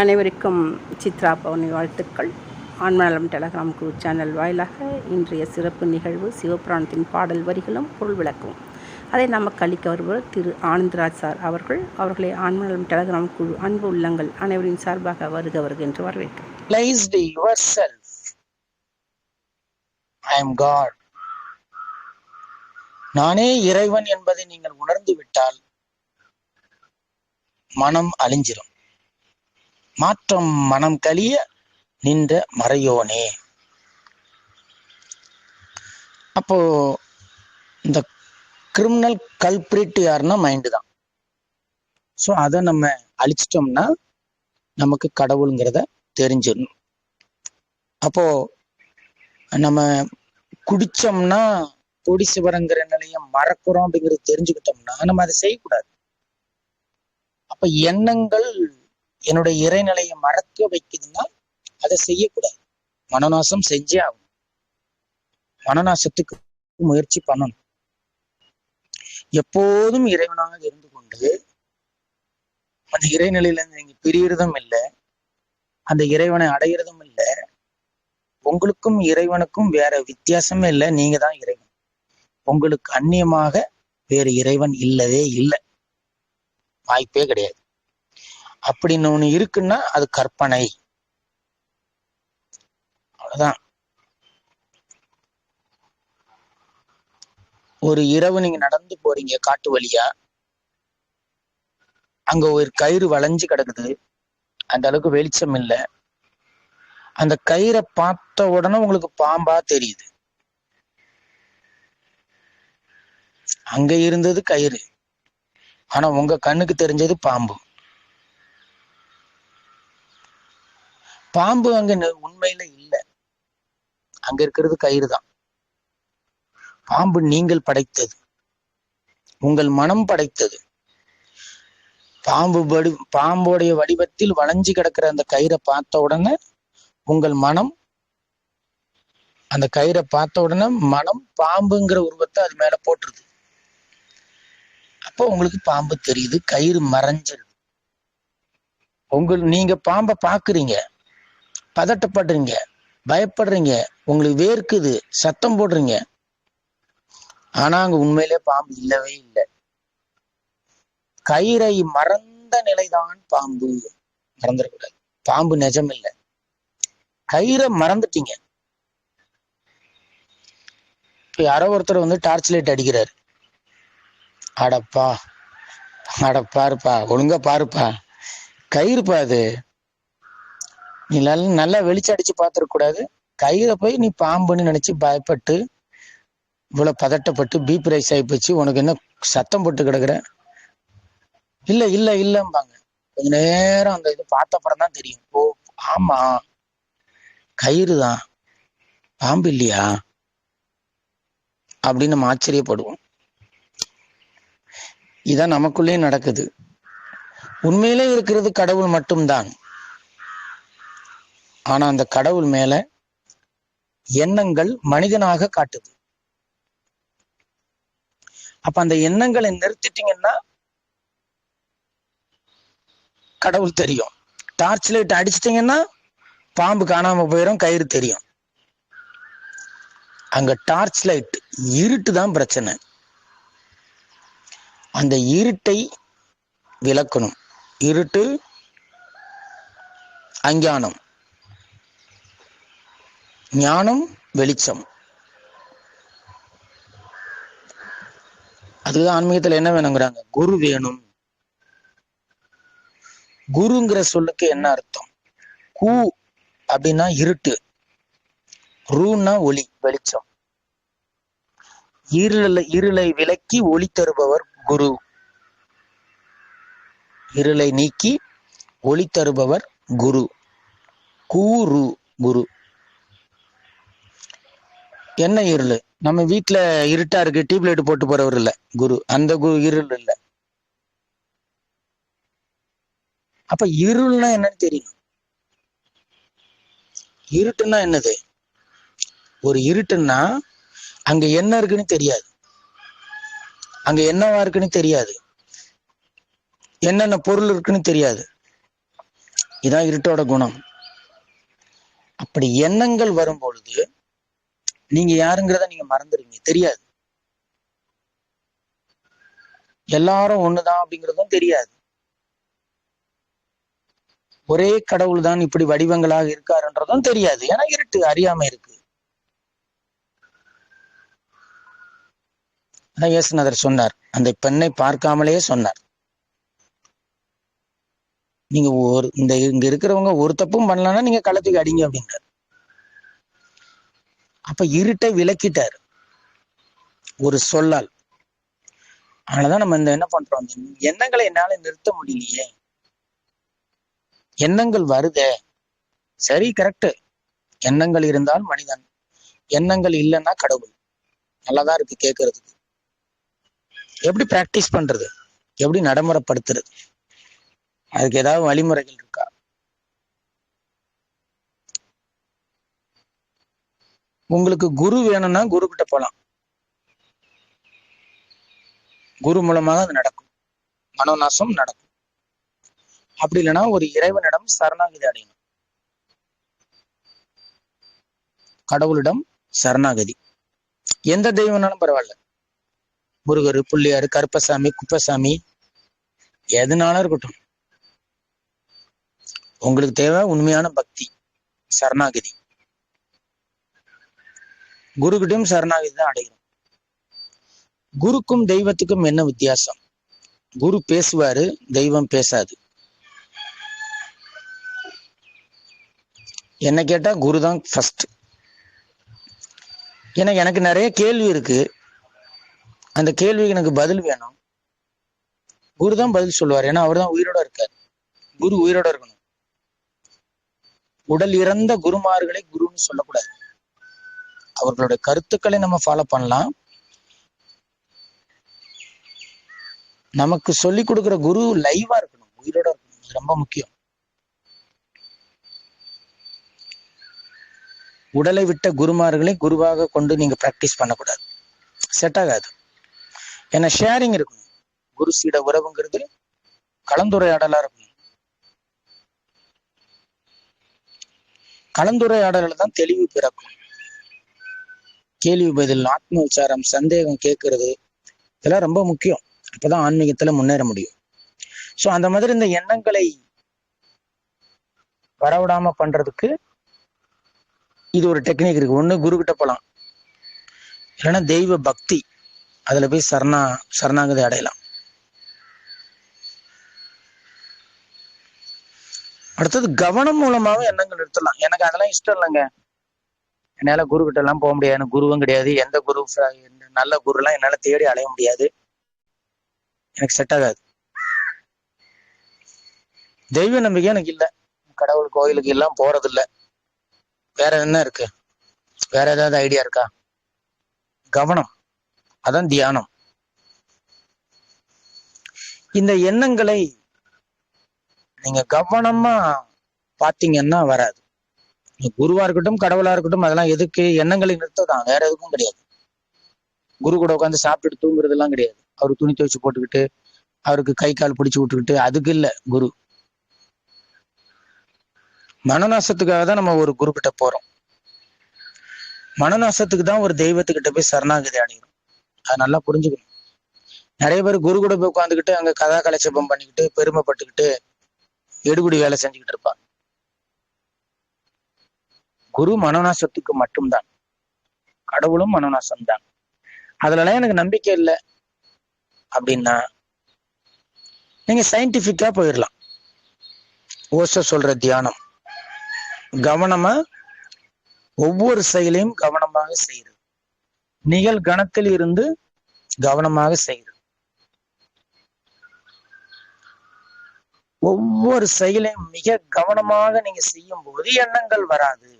அனைவருக்கும் சித்ரா பவுனி வாழ்த்துக்கள். ஆன்மநலம் Telegram group channel வாயிலாக இன்றைய சிறப்பு நிகழ்வு சிவபுராணத்தின் பாடல் வரிகளும் பொருள் விளக்கும். அதை நமக்கு அளிக்க வருவர் திரு ஆனந்தராஜ் சார் அவர்கள். அவர்களை ஆன்மநலம் டெலகிராம் குழு அன்பு உள்ளங்கள் அனைவரின் சார்பாக வருக வருக என்று வரவேற்கிறோம் placed yourself. I am God. நானே இறைவன் என்பதை நீங்கள் உணர்ந்து விட்டால் மனம் அழிஞ்சிடும் மாற்றம் மனம் கழிய நின்ற மறையோனே. அப்போ இந்த கிரிமினல் கல்பிரிட் யாருன்னா மைண்டு தான். ஸோ அதை நம்ம அழிச்சிட்டோம்னா நமக்கு கடவுளுங்கிறத தெரிஞ்சிடணும். அப்போ நம்ம குடிச்சோம்னா கொடி சிவரங்கிற நிலையை மறக்கிறோம் அப்படிங்கிறது தெரிஞ்சுக்கிட்டோம்னா நம்ம அதை செய்யக்கூடாது. அப்ப எண்ணங்கள் என்னுடைய இறைநிலையை மறக்க வைக்குதுன்னா அதை செய்யக்கூடாது. மனநாசம் செஞ்சே ஆகும் மனநாசத்துக்கு முயற்சி பண்ணணும். எப்போதும் இறைவனாக இருந்து கொண்டு அந்த இறைநிலையில இருந்து நீங்க பிரியறதும் இல்லை அந்த இறைவனை அடையிறதும் இல்லை உங்களுக்கும் இறைவனுக்கும் வேற வித்தியாசமே இல்லை நீங்க தான் இறைவன். உங்களுக்கு அந்நியமாக வேறு இறைவன் இல்லவே இல்லை. வாய்ப்பே கிடையாது. அப்படின்னு ஒண்ணு இருக்குன்னா அது கற்பனை. அவ்வளவுதான். ஒரு இரவு நீங்க நடந்து போறீங்க காட்டு வழியா. அங்க ஒரு கயிறு வளைஞ்சு கிடக்குது. அந்த அளவுக்கு வெளிச்சம் இல்லை. அந்த கயிறை பார்த்த உடனே உங்களுக்கு பாம்பா தெரியுது. அங்க இருந்தது கயிறு. ஆனா உங்க கண்ணுக்கு தெரிஞ்சது பாம்பு. பாம்பு அங்க உண்மையில இல்ல. அங்க இருக்கிறது கயிறு தான் பாம்பு நீங்கள் படைத்தது. உங்கள் மனம் படைத்தது. பாம்பு வடி பாம்போடைய வடிவத்தில் வளைஞ்சு கிடக்கிற அந்த கயிறை பார்த்த உடனே உங்கள் மனம் அந்த கயிறை பார்த்த உடனே மனம் பாம்புங்கிற உருவத்தை அது மேல போட்டுருது. அப்போ உங்களுக்கு பாம்பு தெரியுது கயிறு மறைஞ்சிருது. உங்கள் நீங்க பாம்பை பாக்குறீங்க பதட்டப்படுறீங்க பயப்படுறீங்க உங்களுக்கு வேர்க்குது சத்தம் போடுறீங்க. ஆனா அங்க உண்மையிலே பாம்பு இல்லவே இல்லை. கயிறை மறந்த நிலைதான் பாம்பு. மறந்துடக்கூடாது பாம்பு நிஜம் இல்லை. கயிறை மறந்துட்டீங்க. இப்ப யாரோ ஒருத்தர் வந்து டார்ச் லைட் அடிக்கிறாரு. அடப்பா அட பாருப்பா ஒழுங்கா பாருப்பா. கயிறுப்பா அது. நீ நல்லா வெளிச்சம் அடிச்சு பார்த்துடக்கூடாது கூடாது. போய் நீ பாம்புன்னு நினைச்சு பயப்பட்டு இவ்வளவு பதட்டப்பட்டு பிபி ரைஸ் ஆகி போச்சு. உனக்கு என்ன சத்தம் போட்டு கிடக்குற? இல்ல இல்ல இல்லம்பாங்க. கொஞ்ச நேரம் அந்த இது பார்த்த அப்புறம் தான் தெரியும். ஓ ஆமா. கயிறு தான். பாம்பு இல்லையா? அப்படின்னு நம்ம ஆச்சரியப்படுவோம். இதான் நமக்குள்ளேயே நடக்குது. உண்மையிலே இருக்கிறது கடவுள் மட்டும்தான். ஆனா அந்த கடவுள் மேல எண்ணங்கள் மனிதனாக காட்டுது. அப்ப அந்த எண்ணங்களை நிறுத்திட்டீங்கன்னா கடவுள் தெரியும். டார்ச் லைட் அடிச்சிட்டீங்கன்னா பாம்பு காணாம போயிடும் கயிறு தெரியும். அங்க டார்ச் லைட் இருட்டு தான் பிரச்சனை. அந்த இருட்டை விளக்கணும். இருட்டு அஞ்ஞானம். ஞானம் வெளிச்சம். அதுதான் ஆன்மீகத்துல என்ன வேணுங்கிறாங்க? குரு வேணும். குருங்கிற சொல்லுக்கு என்ன அர்த்தம்? கூ அப்படின்னா இருட்டு. ரூன்னா ஒளி வெளிச்சம். இருளை இருளை விலக்கி ஒளி தருபவர் குரு. இருளை நீக்கி ஒளி தருபவர் குரு. கூரு குரு. என்ன இருள். நம்ம வீட்டுல இருட்டா இருக்கு டியூப் லைட் போட்டு போறவர் இல்ல. குரு அந்த குரு இருள் இல்ல. அப்ப இருள்னா என்னன்னு தெரியும்? இருட்டுன்னா என்னது? ஒரு இருட்டுன்னா அங்க என்ன இருக்குன்னு தெரியாது. அங்க என்னவா இருக்குன்னு தெரியாது. என்னென்ன பொருள் இருக்குன்னு தெரியாது. இதான் இருட்டோட குணம். அப்படி எண்ணங்கள் வரும் பொழுது நீங்க யாருங்கிறத நீங்க மறந்துடுவீங்க. தெரியாது. எல்லாரும் ஒண்ணுதான் அப்படிங்கிறதும் தெரியாது. ஒரே கடவுள் தான் இப்படி வடிவங்களாக இருக்காருன்றதும் தெரியாது. ஏன்னா இருட்டு அறியாம இருக்கு. இயேசுநாதர் சொன்னார். அந்த பெண்ணை பார்க்காமலேயே சொன்னார். நீங்க ஒரு இந்த இங்க இருக்கிறவங்க ஒரு தப்பும் பண்ணலன்னா நீங்க களத்துக்கு அடிங்க அப்படின்றார் அப்ப இருட்டை விளக்கிட்டார். ஒரு சொல்லால். அதனாலதான் நம்ம இந்த என்ன பண்றோம்? எண்ணங்களை என்னால நிறுத்த முடியலையே. எண்ணங்கள் வருதே. சரி கரெக்ட் எண்ணங்கள் இருந்தால் மனிதன். எண்ணங்கள் இல்லைன்னா கடவுள். நல்லாதான் இருக்கு கேட்கறதுக்கு எப்படி பிராக்டிஸ் பண்றது? எப்படி நடைமுறைப்படுத்துறது? அதுக்கு ஏதாவது வழிமுறைகள் இருக்கா? உங்களுக்கு குரு வேணும்னா குரு கிட்ட போலாம். குரு மூலமாக அது நடக்கும். மனோநாசம் நடக்கும். அப்படி இல்லைன்னா ஒரு இறைவனிடம் சரணாகதி அடையணும். கடவுளிடம் சரணாகதி. எந்த தெய்வம்னாலும் பரவாயில்ல. முருகர் புள்ளியார் கருப்பசாமி குப்பசாமி எதுனாலும் இருக்கட்டும். உங்களுக்கு தேவை உண்மையான பக்தி சரணாகதி. குருகிட்டையும் சரணாகதி தான் அடைகிறோம். குருக்கும் தெய்வத்துக்கும் என்ன வித்தியாசம்? குரு பேசுவாரு தெய்வம் பேசாது. என்ன கேட்டா குரு தான் ஃபர்ஸ்ட் ஏன்னா எனக்கு நிறைய கேள்வி இருக்கு. அந்த கேள்விக்கு எனக்கு பதில் வேணும். குரு தான் பதில் சொல்லுவார். ஏன்னா அவர் தான் உயிரோட இருக்கார். குரு உயிரோட இருக்கணும். உடல் இறந்த குருமார்களை குருன்னு சொல்லக்கூடாது. அவர்களுடைய கருத்துக்களை நம்ம ஃபாலோ பண்ணலாம். நமக்கு சொல்லி கொடுக்கிற குரு லைவா இருக்கணும். உயிரோட இருக்கணும். இது ரொம்ப முக்கியம். உடலை விட்ட குருமார்களை குருவாக கொண்டு நீங்க பிராக்டிஸ் பண்ணக்கூடாது. செட் ஆகாது. ஏன்னா ஷேரிங் இருக்கணும். குரு சீட உறவுங்கிறது கலந்துரையாடலா இருக்கணும். கலந்துரையாடல தான் தெளிவு பிறக்கும். கேள்வி பதில் ஆத்ம விசாரம் சந்தேகம் கேட்கறது இதெல்லாம் ரொம்ப முக்கியம். அப்பதான் ஆன்மீகத்துல முன்னேற முடியும். சோ அந்த மாதிரி இந்த எண்ணங்களை வரவிடாம பண்றதுக்கு இது ஒரு டெக்னிக் இருக்கு. ஒண்ணு குரு கிட்ட போகலாம் இல்லைன்னா தெய்வ பக்தி அதுல போய் சரணா சரணாகதி அடையலாம். அடுத்தது கவனம் மூலமாகவும் எண்ணங்கள் நிறுத்தலாம் எனக்கு அதெல்லாம் இஷ்டம் இல்லைங்க. என்னால குரு கிட்ட எல்லாம் போக முடியாது. எனக்கு குருவும் கிடையாது. எந்த குரு எந்த நல்ல குரு எல்லாம் என்னால தேடி அலைய முடியாது. எனக்கு செட் ஆகாது. தெய்வ நம்பிக்கை எனக்கு இல்ல. கடவுள் கோயிலுக்கு எல்லாம் போறது இல்ல வேற என்ன இருக்கு? வேற ஏதாவது ஐடியா இருக்கா? கவனம். அதான் தியானம். இந்த எண்ணங்களை நீங்க கவனமா பாத்தீங்கன்னா வராது. குருவா இருக்கட்டும் கடவுளா இருக்கட்டும் அதெல்லாம் எதுக்கு? எண்ணங்களை நிறுத்ததான். வேற எதுக்கும் கிடையாது. குரு கூட உட்காந்து சாப்பிட்டுட்டு தூங்குறது எல்லாம் கிடையாது. அவர் துணி துவைச்சு போட்டுக்கிட்டு அவருக்கு கை கால் பிடிச்சு விட்டுக்கிட்டு அதுக்கு இல்ல குரு. மனநாசத்துக்காக தான் நம்ம ஒரு குரு கிட்ட போறோம். மனநாசத்துக்கு தான் ஒரு தெய்வத்துக்கிட்ட போய் சரணாகதி அடையணும். அது நல்லா புரிஞ்சுக்கணும். நிறைய பேர் குரு கூட போய் உட்காந்துக்கிட்டு அங்க கதா கலட்சேபம் பண்ணிக்கிட்டு பெருமைப்பட்டுக்கிட்டு எடுகுடி வேலை செஞ்சுக்கிட்டு இருப்பாங்க. குரு மனோநாசத்துக்கு மட்டும்தான். கடவுளும் மனோநாசம் தான் அதுலலாம் எனக்கு நம்பிக்கை இல்லை. அப்படின்னா நீங்க சயின்டிபிக்கா போயிடலாம் ஓச சொல்ற தியானம். கவனமா ஒவ்வொரு செயலையும் கவனமாக செய்யுது. நிகழ்கணத்தில் இருந்து கவனமாக செய்யுது. ஒவ்வொரு செயலையும் மிக கவனமாக நீங்க செய்யும் போது எண்ணங்கள் வராது.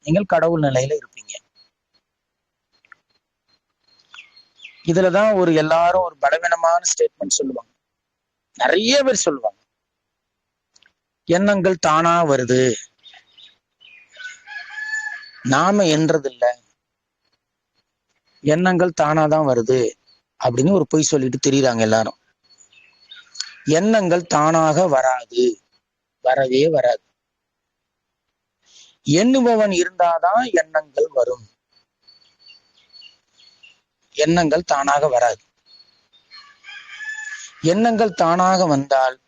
நீங்கள் கடவுள் நிலையில இருப்பீங்க. இதுலதான் ஒரு எல்லாரும் ஒரு பலவீனமான ஸ்டேட்மெண்ட் சொல்லுவாங்க. நிறைய பேர் சொல்லுவாங்க. எண்ணங்கள் தானா வருது. நாம என்றதில்ல. எண்ணங்கள் தானாதான் வருது அப்படின்னு ஒரு பொய் சொல்லிட்டு தெரியுறாங்க எல்லாரும். எண்ணங்கள் தானாக வராது. வரவே வராது. எண்ணுபவன் இருந்தாதான் எண்ணங்கள் வரும். எண்ணங்கள் தானாக வராது. எண்ணங்கள் தானாக வந்தால்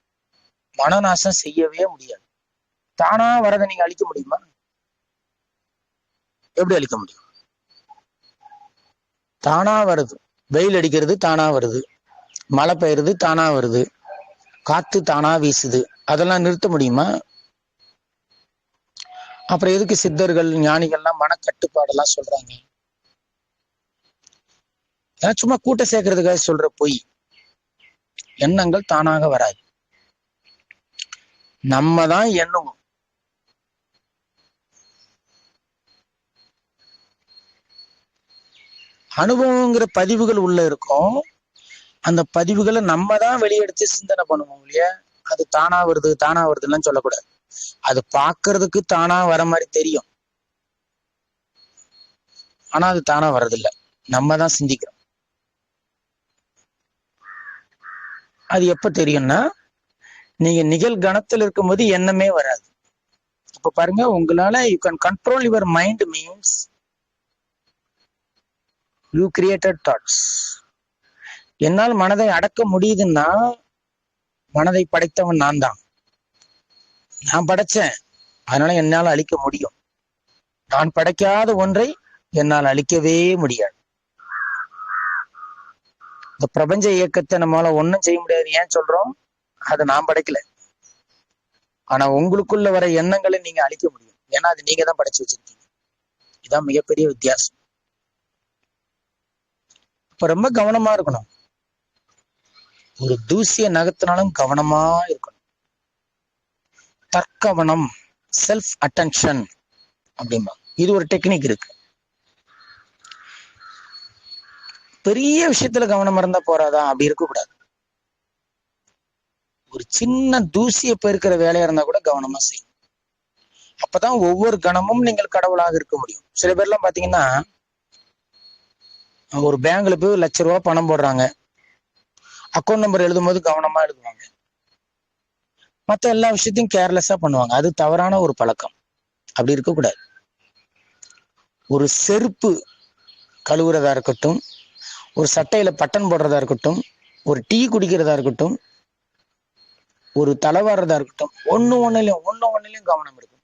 மனநாசம் செய்யவே முடியாது. தானா வரதை நீங்க அழிக்க முடியுமா? எப்படி அழிக்க முடியும்? தானா வருது. வெயில் அடிக்கிறது தானா வருது. மழை பெய்யுறது தானா வருது. காத்து தானா வீசுது. அதெல்லாம் நிறுத்த முடியுமா? அப்புறம் எதுக்கு சித்தர்கள் ஞானிகள்லாம் மனக்கட்டுப்பாடெல்லாம் சொல்றாங்க? ஏன்னா சும்மா கூட்ட சேர்க்கறதுக்காக சொல்ற பொய். எண்ணங்கள் தானாக வராது. நம்ம தான் எண்ணுவோம். அனுபவங்கிற பதிவுகள் உள்ள இருக்கும். அந்த பதிவுகளை நம்ம தான் வெளியெடுத்து சிந்தனை பண்ணுவோம் இல்லையா? அது தானா வருது தானா வருதுன்னு சொல்லக்கூடாது. அது பாக்குறதுக்கு தானா வர மாதிரி தெரியும். ஆனா அது தானா வர்றதில்ல. நம்ம தான் சிந்திக்கிறோம். அது எப்ப தெரியும்னா நீங்க நிகழ்கணத்தில் இருக்கும்போது எண்ணமே வராது. இப்ப பாருங்க உங்களால you can control your mind means you created thoughts என்னால் மனதை அடக்க முடியுதுன்னா மனதை படைத்தவன் நான் தான். நான் படைச்சேன். அதனால என்னால் அழிக்க முடியும். நான் படைக்காத ஒன்றை என்னால் அழிக்கவே முடியாது. இந்த பிரபஞ்ச இயக்கத்தை நம்மளால ஒண்ணும் செய்ய முடியாது. ஏன் சொல்றோம்? அதை நான் படைக்கல. ஆனா உங்களுக்குள்ள வர எண்ணங்களை நீங்க அழிக்க முடியும். ஏன்னா அது நீங்க தான் படைச்சு வச்சிருக்கீங்க. இதுதான் மிகப்பெரிய வித்தியாசம். இப்ப ரொம்ப கவனமா இருக்கணும். ஒரு தூசிய நகத்தினாலும் கவனமா இருக்கணும். தற்கவனம் செல்ஃப் அட்டென்ஷன் அப்படிம்பா இது ஒரு டெக்னிக் இருக்கு. பெரிய விஷயத்துல கவனம் இருந்தா போறாதா? அப்படி இருக்கக்கூடாது. ஒரு சின்ன தூசிய பெருக்கிற வேலையா இருந்தா கூட கவனமா செய்யும் அப்பதான் ஒவ்வொரு கணமும் நீங்கள் கடவுளாக இருக்க முடியும். சில பேர்லாம் பாத்தீங்கன்னா ஒரு பேங்க்ல போய் லட்ச ரூபா பணம் போடுறாங்க. அக்கௌண்ட் நம்பர் எழுதும் போது கவனமா எழுதுவாங்க. மற்ற எல்லா விஷயத்தையும் கேர்லெஸ்ஸா பண்ணுவாங்க. அது தவறான ஒரு பழக்கம். அப்படி இருக்கக்கூடாது ஒரு செருப்பு கழுவுறதா இருக்கட்டும் ஒரு சட்டையில பட்டன் போடுறதா இருக்கட்டும் ஒரு டீ குடிக்கிறதா இருக்கட்டும் ஒரு தலைவாடுறதா இருக்கட்டும் ஒண்ணு ஒண்ணுலயும் ஒண்ணு ஒண்ணுலயும் கவனம் இருக்கும்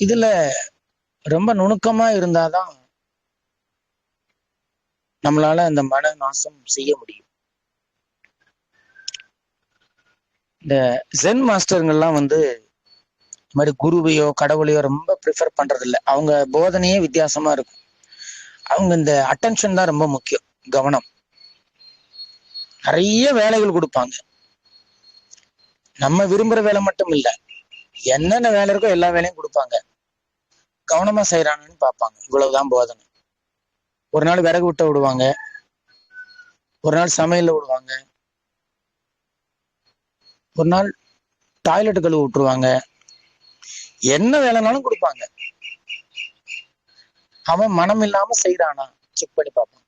இதுல ரொம்ப நுணுக்கமா இருந்தாதான் நம்மளால அந்த மன நாசம் செய்ய முடியும். இந்த ஜென் மாஸ்டருங்கெல்லாம் வந்து இந்த மாதிரி குருவையோ கடவுளையோ ரொம்ப ப்ரிஃபர் பண்றது இல்லை அவங்க போதனையே வித்தியாசமா இருக்கும். அவங்க இந்த அட்டென்ஷன் தான் ரொம்ப முக்கியம் கவனம். நிறைய வேலைகள் கொடுப்பாங்க. நம்ம விரும்புற வேலை மட்டும் இல்ல என்னென்ன வேலை இருக்கோ எல்லா வேலையும் கொடுப்பாங்க. கவனமா செய்யறாங்கன்னு பார்ப்பாங்க. இவ்வளவுதான் போதனை. ஒரு நாள் விறகு விட்ட விடுவாங்க. ஒரு நாள் சமையல்ல விடுவாங்க. ஒரு நாள் டாய்லெட் கழுவி விட்டுருவாங்க. என்ன வேலைனாலும் கொடுப்பாங்க. அவன் மனம் இல்லாம செய்யறானா செக் பண்ணி பார்ப்பான்.